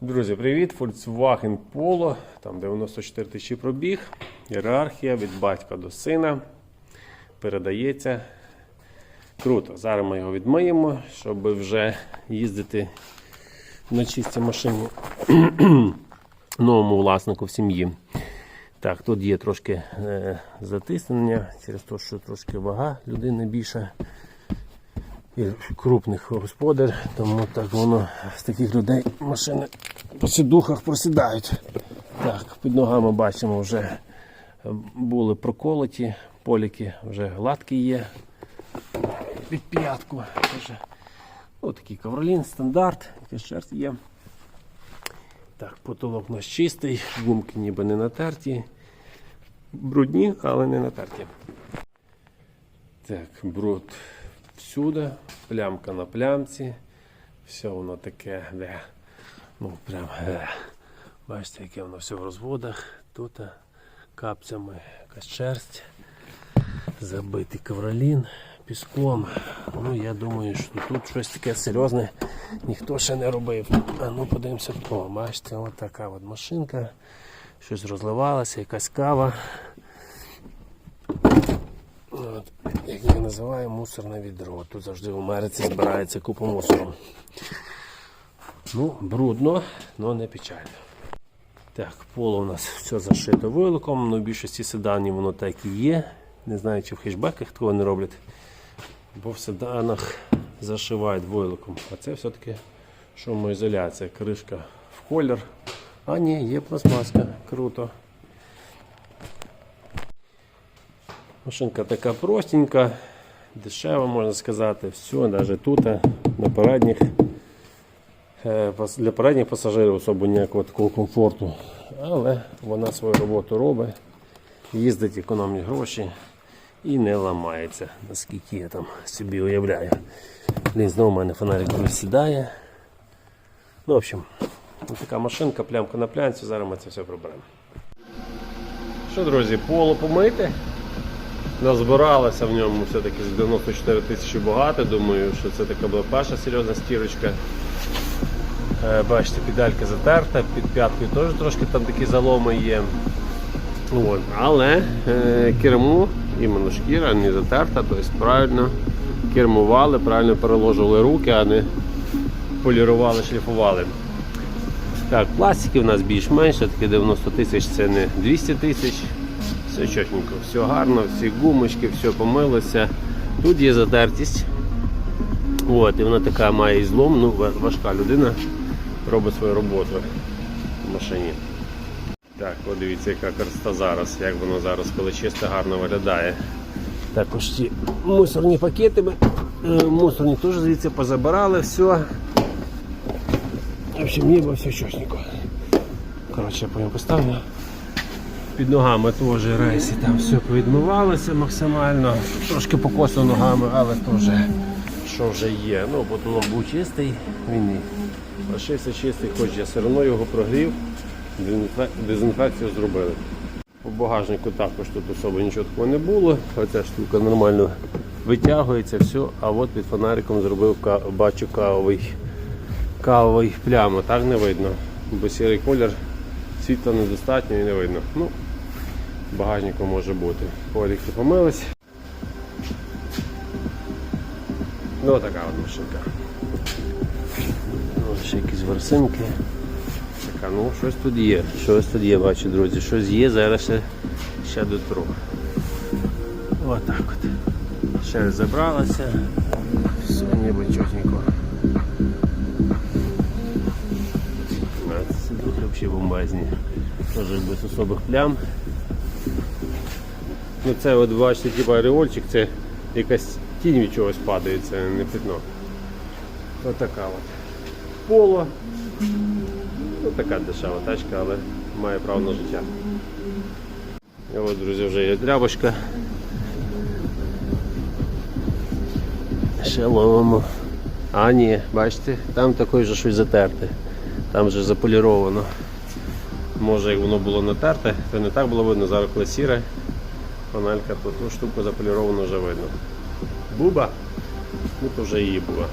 Друзі, привіт! Volkswagen Polo, там 94 тисячі пробіг, ієрархія від батька до сина. Передається. Круто. Зараз ми його відмиємо, щоб вже їздити на чистій машині новому власнику в сім'ї. Так, тут є трошки е, затиснення через те, що трошки вага людини більша і крупних господар, тому так воно з таких людей машини по сідухах просідають. Так, під ногами бачимо вже були проколоті, поліки вже гладкі є. Під п'ятку. Ось такий ковролін, стандарт, якийсь є. Так, потолок у нас чистий, гумки ніби не натерті. Брудні, але не натерті. Так, бруд всюди, плямка на плямці. Все воно таке, де. Ну, прям. Е. Бачите, яке воно все в розводах. Тут е, капцями якась шерсть, забитий ковролін піском. Ну, я думаю, що тут щось таке серйозне ніхто ще не робив. А ну подивимося. О, бачите, от така от машинка. Щось розливалося, якась кава. От, як я називаю, мусорне відро. Тут завжди в Америці збирається купа мусору. Ну, брудно, але не печально. Так, поло у нас все зашито виликом, але в більшості седанів воно так і є. Не знаю, чи в хешбеках такого не роблять. Бо в седанах зашивають войлоком. А це все-таки шумоізоляція. Кришка в колір. А ні, є пластмаска. Круто. Машинка така простенька, дешева, можна сказати. Все, навіть тут на передніх, е, для передніх пасажирів особо ніякого такого комфорту. Але вона свою роботу робить, їздить, економить гроші і не ламається, наскільки я там собі уявляю. Блін, знову в мене фонарик присідає. Ну, в общем, така машинка, плямка на плянці, зараз ми це все приберемо. Що, друзі, поло помити. Назбиралося в ньому все-таки з 94 тисячі багато. Думаю, що це така була перша серйозна стірочка. Е, Бачите, педалька затерта, під п'яткою теж трошки там такі заломи є. От. Але е, керму, іменно шкіра не затерта, тобто правильно кермували, правильно переложували руки, а не полірували, шліфували. Так, пластики в нас більш-менш, таки 90 тисяч це не 200 тисяч. Все чотненько, все гарно, всі гумочки, все помилося. Тут є затертість. От, і вона така має і злом, ну важка людина робить свою роботу в машині. Так, от дивіться, яка красота зараз, як воно зараз, коли чисто гарно виглядає. Також ці мусорні пакети, е, мусорні теж звідси позабирали, все. В общем, ніби все чотненько. Коротше, я потім поставлю. Під ногами теж рейси, там все повідмивалося максимально. Трошки покосив ногами, але теж що вже є. Ну, бо був чистий, він і лишився чистий, хоч я все одно його прогрів, дезінфекцію зробили. У багажнику також тут особо нічого такого не було. Оця штука нормально витягується, все, а от під фонариком зробив бачу кавовий, кавовий пляму, так не видно, бо сірий колір світла недостатньо і не видно. Ну, багажнику може бути. Поліки помились. Ну, така от машинка. Ну, ще якісь ворсинки. Така, ну, щось тут є. Щось тут є, бачу, друзі. Щось є, зараз ще, ще дотру. Отак от. Ще забралася. Все, ніби чотенько. А взагалі бомбезні. Теж без особих плям. Ну це от бачите, типу ореольчик, це якась тінь від чогось падає, це не пятно. Ось така от. Поло. Ну така дешева тачка, але має право на життя. І от, друзі, вже є дрябочка. Ще ловимо. А ні, бачите, там також же щось затерте. Там вже заполіровано. Може як воно було натерте, то не так було видно, зараз коли сіре. Панелька, тут ну, штуку заполіровано вже видно. Буба, ну то вже її була.